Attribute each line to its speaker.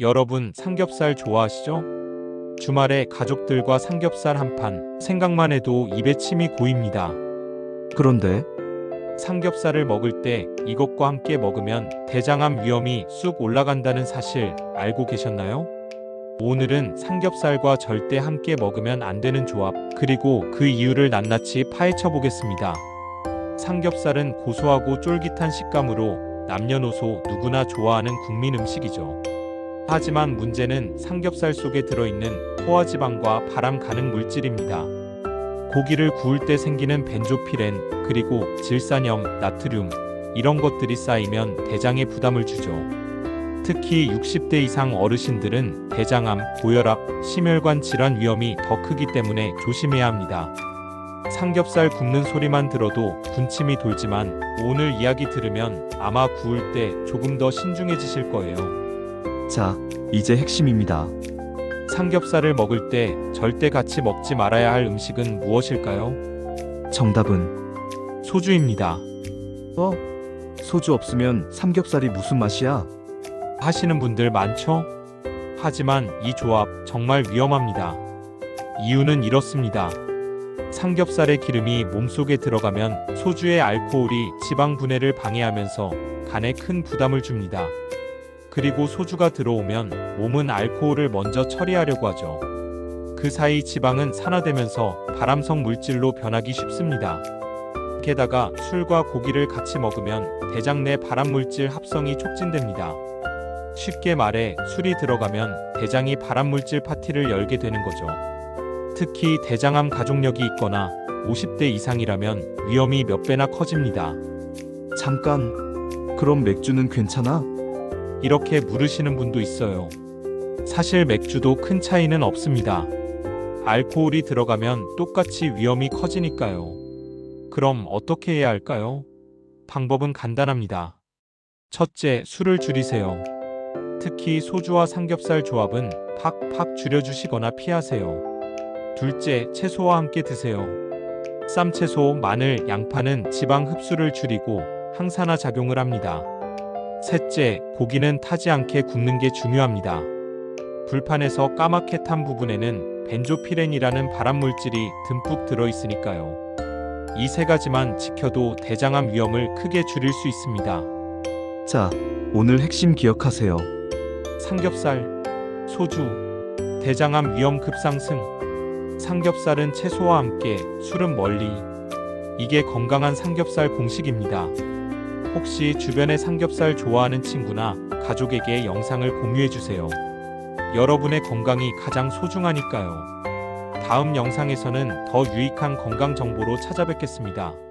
Speaker 1: 여러분 삼겹살 좋아하시죠? 주말에 가족들과 삼겹살 한 판, 생각만 해도 입에 침이 고입니다.
Speaker 2: 그런데
Speaker 1: 삼겹살을 먹을 때 이것과 함께 먹으면 대장암 위험이 쑥 올라간다는 사실 알고 계셨나요? 오늘은 삼겹살과 절대 함께 먹으면 안 되는 조합, 그리고 그 이유를 낱낱이 파헤쳐 보겠습니다. 삼겹살은 고소하고 쫄깃한 식감으로 남녀노소 누구나 좋아하는 국민 음식이죠. 하지만 문제는 삼겹살 속에 들어있는 포화지방과 바람 가는 물질입니다. 고기를 구울 때 생기는 벤조피렌 그리고 질산염, 나트륨 이런 것들이 쌓이면 대장에 부담을 주죠. 특히 60대 이상 어르신들은 대장암, 고혈압, 심혈관 질환 위험이 더 크기 때문에 조심해야 합니다. 삼겹살 굽는 소리만 들어도 군침이 돌지만 오늘 이야기 들으면 아마 구울 때 조금 더 신중해지실 거예요.
Speaker 2: 자, 이제 핵심입니다.
Speaker 1: 삼겹살을 먹을 때 절대 같이 먹지 말아야 할 음식은 무엇일까요?
Speaker 2: 정답은
Speaker 1: 소주입니다.
Speaker 2: 어? 소주 없으면 삼겹살이 무슨 맛이야?
Speaker 1: 하시는 분들 많죠? 하지만 이 조합 정말 위험합니다. 이유는 이렇습니다. 삼겹살의 기름이 몸속에 들어가면 소주의 알코올이 지방 분해를 방해하면서 간에 큰 부담을 줍니다. 그리고 소주가 들어오면 몸은 알코올을 먼저 처리하려고 하죠. 그 사이 지방은 산화되면서 발암성 물질로 변하기 쉽습니다. 게다가 술과 고기를 같이 먹으면 대장 내 발암 물질 합성이 촉진됩니다. 쉽게 말해 술이 들어가면 대장이 발암 물질 파티를 열게 되는 거죠. 특히 대장암 가족력이 있거나 50대 이상이라면 위험이 몇 배나 커집니다.
Speaker 2: 잠깐. 그럼 맥주는 괜찮아?
Speaker 1: 이렇게 물으시는 분도 있어요. 사실 맥주도 큰 차이는 없습니다. 알코올이 들어가면 똑같이 위험이 커지니까요. 그럼 어떻게 해야 할까요? 방법은 간단합니다. 첫째, 술을 줄이세요. 특히 소주와 삼겹살 조합은 팍팍 줄여주시거나 피하세요. 둘째, 채소와 함께 드세요. 쌈채소, 마늘, 양파는 지방 흡수를 줄이고 항산화 작용을 합니다. 셋째, 고기는 타지 않게 굽는 게 중요합니다. 불판에서 까맣게 탄 부분에는 벤조피렌이라는 발암물질이 듬뿍 들어있으니까요. 이 세 가지만 지켜도 대장암 위험을 크게 줄일 수 있습니다.
Speaker 2: 자, 오늘 핵심 기억하세요.
Speaker 1: 삼겹살, 소주, 대장암 위험 급상승. 삼겹살은 채소와 함께, 술은 멀리. 이게 건강한 삼겹살 공식입니다. 혹시 주변에 삼겹살 좋아하는 친구나 가족에게 영상을 공유해 주세요. 여러분의 건강이 가장 소중하니까요. 다음 영상에서는 더 유익한 건강 정보로 찾아뵙겠습니다.